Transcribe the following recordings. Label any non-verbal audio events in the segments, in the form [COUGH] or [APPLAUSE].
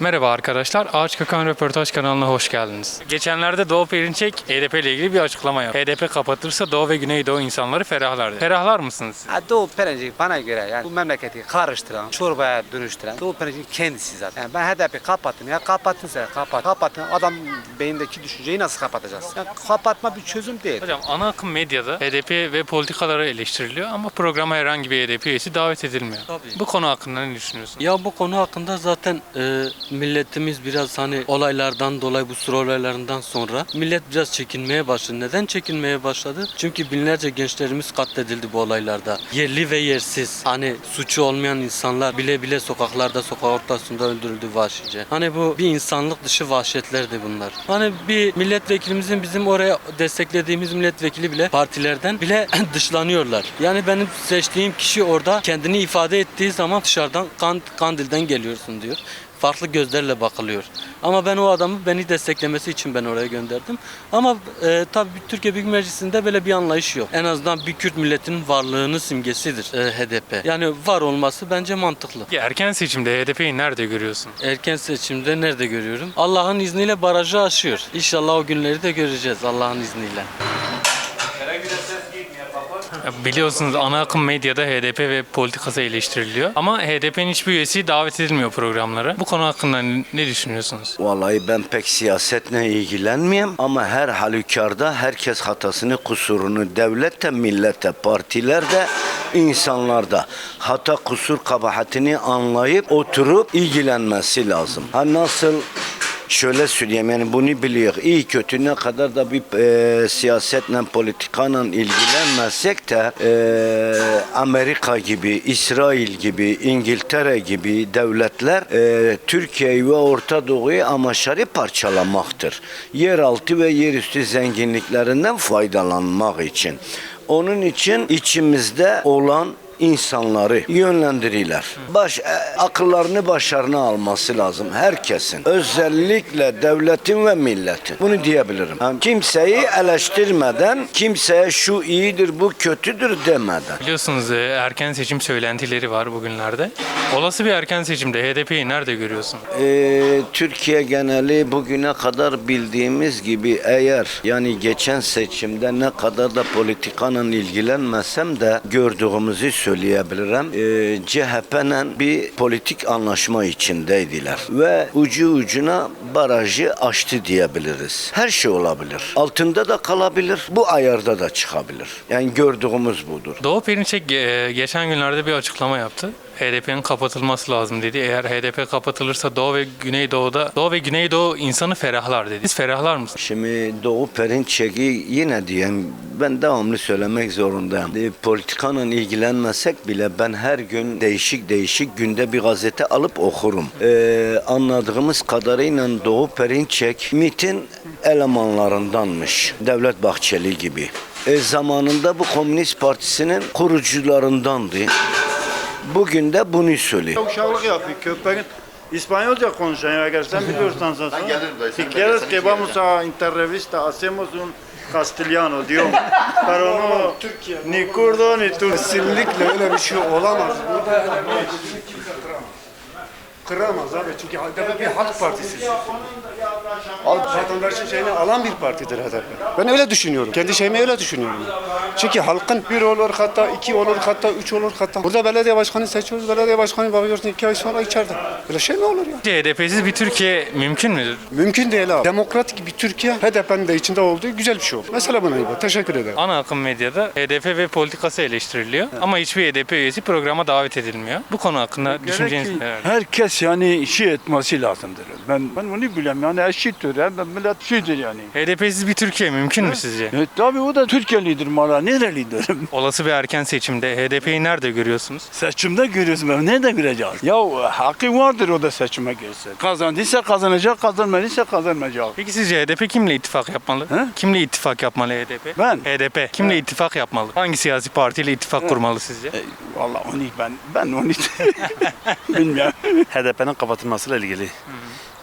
Merhaba arkadaşlar, Ağaç Kakan Röportaj kanalına hoş geldiniz. Geçenlerde Doğu Perinçek HDP ile ilgili bir açıklama yaptı. HDP kapatırsa Doğu ve Güneydoğu insanları ferahlar dedi. Ferahlar mısınız? Ha, Doğu Perinçek bana göre yani bu memleketi karıştıran, çorbaya dönüştüren Doğu Perinçek kendisi zaten. Yani ben HDP kapattım ya kapattın sen kapat. Kapattın adam beyindeki düşünceyi nasıl kapatacağız? Yani kapatma bir çözüm değil. Hocam ana akım medyada HDP ve politikaları eleştiriliyor ama programa herhangi bir HDP üyesi davet edilmiyor. Tabii. Bu konu hakkında ne düşünüyorsun? Ya bu konu hakkında zaten e, milletimiz biraz hani olaylardan dolayı bu sürü olaylarından sonra millet biraz çekinmeye başladı. Neden çekinmeye başladı? Çünkü binlerce gençlerimiz katledildi bu olaylarda. Yerli ve yersiz hani suçu olmayan insanlar bile bile sokaklarda sokak ortasında öldürüldü vahşice. Hani bu bir insanlık dışı vahşetlerdi bunlar. Hani bir milletvekilimizin bizim oraya desteklediğimiz milletvekili bile partilerden bile [LAUGHS] dışlanıyorlar. Yani benim seçtiğim kişi orada kendini ifade ettiği zaman dışarıdan kan, Kandil'den geliyorsun diyor. Farklı gözlerle bakılıyor. Ama ben o adamı beni desteklemesi için ben oraya gönderdim. Ama e, tabii Türkiye Büyük Meclisi'nde böyle bir anlayış yok. En azından bir Kürt milletinin varlığının simgesidir e, HDP. Yani var olması bence mantıklı. Peki Erken seçimde HDP'yi nerede görüyorsun? Erken seçimde nerede görüyorum? Allah'ın izniyle barajı aşıyor. İnşallah o günleri de göreceğiz Allah'ın izniyle. Biliyorsunuz ana akım medyada HDP ve politikası eleştiriliyor. Ama HDP'nin hiçbir üyesi davet edilmiyor programlara. Bu konu hakkında ne düşünüyorsunuz? Vallahi ben pek siyasetle ilgilenmeyeyim ama her halükarda herkes hatasını, kusurunu devlette, millette, partilerde, insanlarda hata, kusur, kabahatini anlayıp oturup ilgilenmesi lazım. Ha nasıl Şöyle söyleyeyim yani bunu biliyor. İyi kötü ne kadar da bir e, siyasetle, politikanla ilgilenmezsek de e, Amerika gibi, İsrail gibi, İngiltere gibi devletler e, Türkiye'yi ve Orta Doğu'yu amaçları parçalamaktır. Yeraltı ve yerüstü zenginliklerinden faydalanmak için. Onun için içimizde olan insanları yönlendirirler. Baş, e, akıllarını başlarına alması lazım herkesin. Özellikle devletin ve milletin. Bunu diyebilirim. Yani kimseyi eleştirmeden, kimseye şu iyidir, bu kötüdür demeden. Biliyorsunuz e, erken seçim söylentileri var bugünlerde. Olası bir erken seçimde HDP'yi nerede görüyorsun? Ee, Türkiye geneli bugüne kadar bildiğimiz gibi eğer yani geçen seçimde ne kadar da politikanın ilgilenmesem de gördüğümüzü söyleyebilirim. Ee, CHP'nin bir politik anlaşma içindeydiler ve ucu ucuna barajı aştı diyebiliriz. Her şey olabilir. Altında da kalabilir, bu ayarda da çıkabilir. Yani gördüğümüz budur. Doğu Perinçek e, geçen günlerde bir açıklama yaptı. HDP'nin kapatılması lazım dedi. Eğer HDP kapatılırsa Doğu ve Güneydoğu'da Doğu ve Güneydoğu insanı ferahlar dedi. Siz ferahlar mısınız? Şimdi Doğu Perinçek'i yine diyeyim ben devamlı söylemek zorundayım. E, politikanın ilgilenmesek bile ben her gün değişik değişik günde bir gazete alıp okurum. E, anladığımız kadarıyla Doğu Perinçek MİT'in elemanlarındanmış. Devlet Bahçeli gibi. E, zamanında bu Komünist Partisi'nin kurucularındandı. Bugün de bunu söylüyor. Uşaklık yapıyor köpeğin. İspanyolca konuşuyor eğer sen biliyorsan sen. Si quieres que vamos a interrevista hacemos un castellano diyor. Pero no ni kurdo ni turk. Kesinlikle öyle bir şey olamaz. Burada kıramaz abi çünkü HDP bir halk partisi. Halk vatandaşın şeyini alan bir partidir HDP. Ben öyle düşünüyorum. Kendi şeyimi öyle düşünüyorum. Çünkü halkın bir olur hatta iki olur hatta üç olur hatta. Burada belediye başkanı seçiyoruz. Belediye başkanı bakıyorsun iki ay sonra içeride. Böyle şey mi olur ya? HDP'siz bir Türkiye mümkün müdür? Mümkün değil abi. Demokratik bir Türkiye HDP'nin de içinde olduğu güzel bir şey olur. Mesela buna iyi. Teşekkür ederim. Ana akım medyada HDP ve politikası eleştiriliyor. Ama hiçbir HDP üyesi programa davet edilmiyor. Bu konu hakkında düşünceniz neler? herkes yani şey etmesi lazımdır. Ben ben onu biliyorum yani eşittir. Yani millet şeydir yani. HDP'siz bir Türkiye mümkün mü sizce? E, tabii o da Türkiye'lidir mala. Nerelidir? [LAUGHS] Olası bir erken seçimde HDP'yi nerede görüyorsunuz? Seçimde görüyorsun. Ben nerede göreceğiz? Ya hakkı vardır o da seçime girse. Kazandıysa kazanacak, kazanmadıysa kazanmayacak. Peki sizce HDP kimle ittifak yapmalı? He? Kimle ittifak yapmalı HDP? Ben? HDP kimle ittifak yapmalı? Hangi siyasi partiyle ittifak kurmalı sizce? E, vallahi onu ben ben onu [LAUGHS] bilmiyorum. [LAUGHS] HDP'nin kapatılmasıyla ilgili.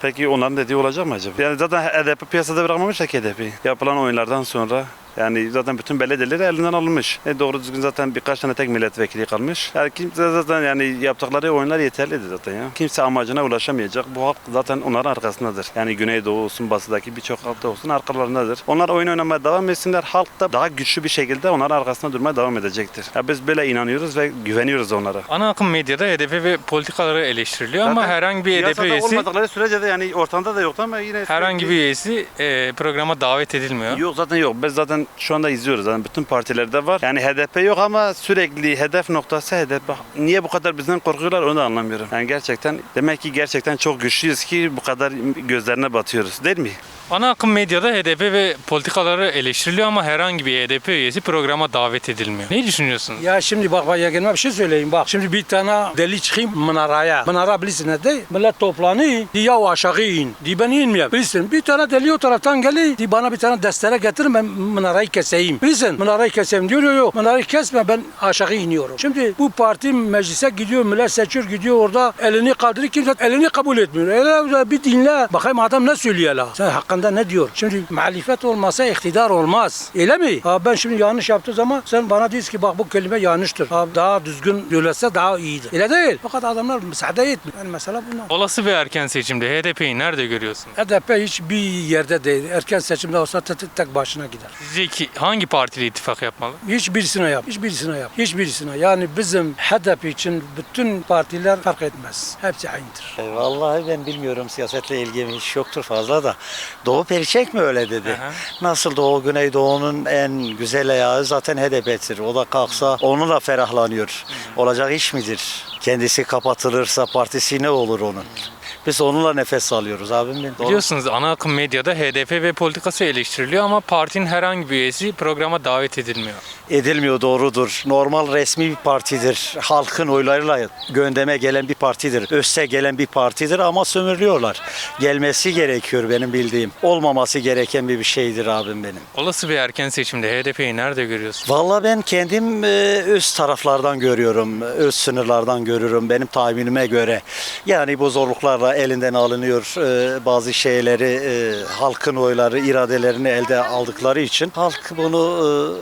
Peki onların dediği olacak mı acaba? Yani zaten HDP piyasada bırakmamışlar ki HDP. Yapılan oyunlardan sonra Yani zaten bütün belediyeleri elinden alınmış. E doğru düzgün zaten birkaç tane tek milletvekili kalmış. Yani kimse zaten yani yaptıkları oyunlar yeterlidir zaten ya. Kimse amacına ulaşamayacak. Bu halk zaten onların arkasındadır. Yani Güneydoğu olsun, Batı'daki birçok halkta olsun arkalarındadır. Onlar oyun oynamaya devam etsinler. Halk da daha güçlü bir şekilde onların arkasında durmaya devam edecektir. Ya biz böyle inanıyoruz ve güveniyoruz onlara. Ana akım medyada HDP ve politikaları eleştiriliyor ama Zaten herhangi bir HDP üyesi olmadıkları sürece de yani ortamda da yoktu ama yine herhangi bir üyesi e, programa davet edilmiyor. Yok zaten yok. Biz zaten şu anda izliyoruz. Zaten bütün partilerde var. Yani HDP yok ama sürekli hedef noktası HDP. Niye bu kadar bizden korkuyorlar onu da anlamıyorum. Yani gerçekten demek ki gerçekten çok güçlüyüz ki bu kadar gözlerine batıyoruz değil mi? Ana akım medyada HDP ve politikaları eleştiriliyor ama herhangi bir HDP üyesi programa davet edilmiyor. Ne düşünüyorsunuz? Ya şimdi bak bak ya gelme bir şey söyleyeyim bak. Şimdi bir tane deli çıkayım mınaraya. Mınara bilirsin ne değil. Millet toplanıyor. Di ya aşağı in. Di ben inmeyeyim. Bilirsin bir tane deli o taraftan geliyor. Di bana bir tane destere getirin ben mınarayı keseyim. Bilirsin mınarayı keseyim diyor. Yok yok mınarayı kesme ben aşağı iniyorum. Şimdi bu parti meclise gidiyor millet seçiyor gidiyor orada elini kaldırıyor kimse elini kabul etmiyor. Hele bir dinle. Bakayım adam ne söylüyor la. Sen hakkında ne diyor? Şimdi muhalefet olmasa iktidar olmaz. Öyle mi? Ha, ben şimdi yanlış yaptığı zaman sen bana diyorsun ki bak bu kelime yanlıştır. Ha, daha düzgün söylese daha iyidir. Öyle değil. Fakat adamlar müsaade etmiyor. Yani mesela bunlar. Olası bir erken seçimde HDP'yi nerede görüyorsun? HDP hiçbir yerde değil. Erken seçimde olsa tek, tek başına gider. Sizce ki hangi partiyle ittifak yapmalı? Hiçbirisine yap. Hiçbirisine yap. Hiçbirisine. Yani bizim HDP için bütün partiler fark etmez. Hepsi aynıdır. E, Vallahi ben bilmiyorum siyasetle ilgim hiç yoktur fazla da. Doğu Perinçek mi öyle dedi? Aha. Nasıl Doğu Güneydoğu'nun en güzel ayağı zaten HDP'dir. O da kalksa onu da ferahlanıyor. Olacak iş midir? Kendisi kapatılırsa partisi ne olur onun? Biz onunla nefes alıyoruz abim benim. Biliyorsunuz ana akım medyada HDP ve politikası eleştiriliyor ama partinin herhangi bir üyesi programa davet edilmiyor. Edilmiyor doğrudur. Normal resmi bir partidir. Halkın oylarıyla gündeme gelen bir partidir. Öste gelen bir partidir ama sömürüyorlar. Gelmesi gerekiyor benim bildiğim. Olmaması gereken bir şeydir abim benim. Olası bir erken seçimde HDP'yi nerede görüyorsun? Vallahi ben kendim e, öz taraflardan görüyorum, öz sınırlardan görüyorum benim tahminime göre. Yani bu zorluklarla elinden alınıyor e, bazı şeyleri, e, halkın oyları, iradelerini elde aldıkları için halk bunu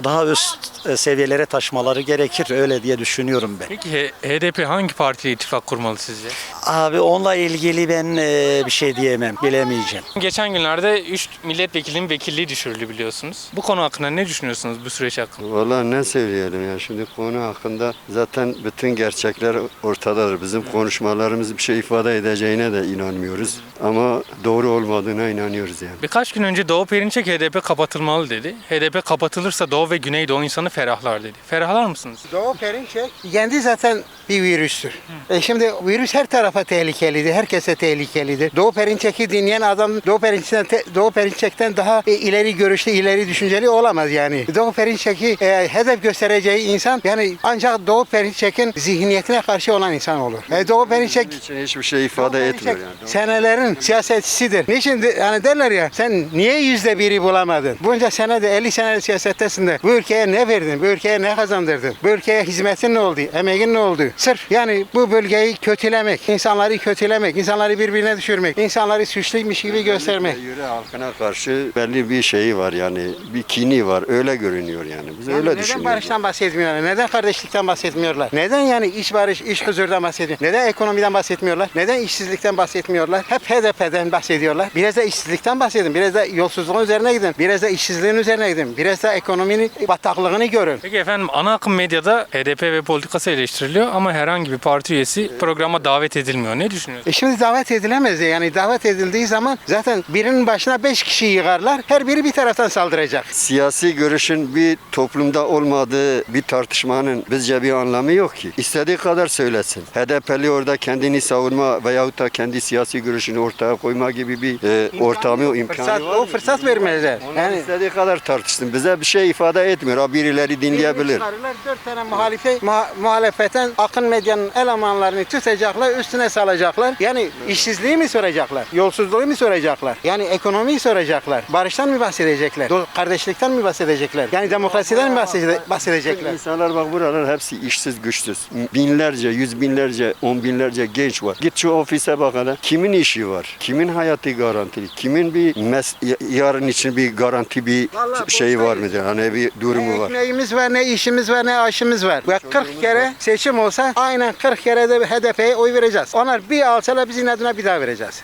e, daha üst e, seviyelere taşımaları gerekir öyle diye düşünüyorum ben. Peki HDP hangi partiyle ittifak kurmalı sizce? Abi onunla ilgili ben e, bir şey diyemem, bilemeyeceğim. Geçen günlerde 3 milletvekilinin vekilliği düşürüldü biliyorsunuz. Bu konu hakkında ne düşünüyorsunuz bu süreç hakkında? Vallahi ne söyleyelim ya şimdi konu hakkında zaten bütün gerçekler ortadadır. Bizim konuşmalarımız bir şey ifade edeceğine de inanmıyoruz. Ama doğru olmadığına inanıyoruz yani. Birkaç gün önce Doğu Perinçek HDP kapatılmalı dedi. HDP kapatılırsa Doğu ve Güneydoğu insanı ferahlar dedi. Ferahlar mısınız? Doğu Perinçek kendi zaten bir virüstür. E şimdi virüs her tarafa tehlikelidir. Herkese tehlikelidir. Doğu Perinçek'i dinleyen adam Doğu Perinçek'ten, Doğu Perinçek'ten daha e, ileri görüşlü, ileri düşünceli olamaz yani. Doğu Perinçek'i e, hedef göstereceği insan yani ancak Doğu Perinçek'in zihniyetine karşı olan insan olur. E, Doğu Perinçek için hiçbir şey ifade etmiyor yani. senelerin siyasetçisidir. Niçin de- yani derler ya sen niye yüzde biri bulamadın? Bunca sene de 50 sene siyasettesin de bu ülkeye ne verdin? Bu ülkeye ne kazandırdın? Bu ülkeye hizmetin ne oldu? Emeğin ne oldu? Sırf yani bu bölgeyi kötülemek, insanları kötülemek, insanları birbirine düşürmek, insanları suçluymuş gibi göstermek. Yürü halkına karşı belli bir şeyi var yani bir kini var öyle görünüyor yani. Biz Yani öyle neden düşünüyoruz. barıştan bahsetmiyorlar? Neden kardeşlikten bahsetmiyorlar? Neden yani iş barış, iş huzurdan bahsediyor? Neden ekonomiden bahsetmiyorlar? Neden işsizlikten bahsetmiyorlar? Hep HDP'den bahsediyorlar. Biraz da işsizlikten bahsedin. Biraz da yolsuzluğun üzerine gidin. Biraz da işsizliğin üzerine gidin. Biraz da ekonominin bataklığını görün. Peki efendim ana akım medyada HDP ve politikası eleştiriliyor ama herhangi bir parti üyesi programa davet edilmiyor. Ne düşünüyorsunuz? E şimdi davet edilemez de yani davet edildiği zaman zaten birinin başına beş kişi yığarlar. Her biri bir taraftan saldıracak. Siyasi görüşün bir toplumda olmadığı bir tartışmanın bizce bir anlamı yok ki. İstediği kadar söylesin. HDP'li orada kendini savunma veyahut da kendi siyasi görüşünü ortaya koyma gibi bir e, ortamı, imkanı Fırsat, var. o fırsat vermezler. Yani istediği kadar tartışsın. Bize bir şey ifade etmiyor. Ha birileri dinleyebilir. Çıkarırlar, Dört tane muhalife, muha- muhalefetten akın medyanın elemanlarını tutacaklar, üstüne ne salacaklar? Yani işsizliği mi soracaklar? Yolsuzluğu mu soracaklar? Yani ekonomiyi soracaklar? Barıştan mı bahsedecekler? Kardeşlikten mi bahsedecekler? Yani demokrasiden mi bahsede- bahsedecekler? İnsanlar bak buralar hepsi işsiz güçsüz. Binlerce, yüz binlerce, on binlerce genç var. Git şu ofise bak hele. Kimin işi var? Kimin hayatı garantili? Kimin bir mes- yarın için bir garanti bir Vallahi şey var mıdır? Hani bir durumu Ne var. ekmeğimiz var, ne işimiz var, ne aşımız var. Ve 40 kere seçim olsa aynen 40 kere de HDP'ye oy vereceğiz. Onlar bir alsalar biz inadına bir daha vereceğiz.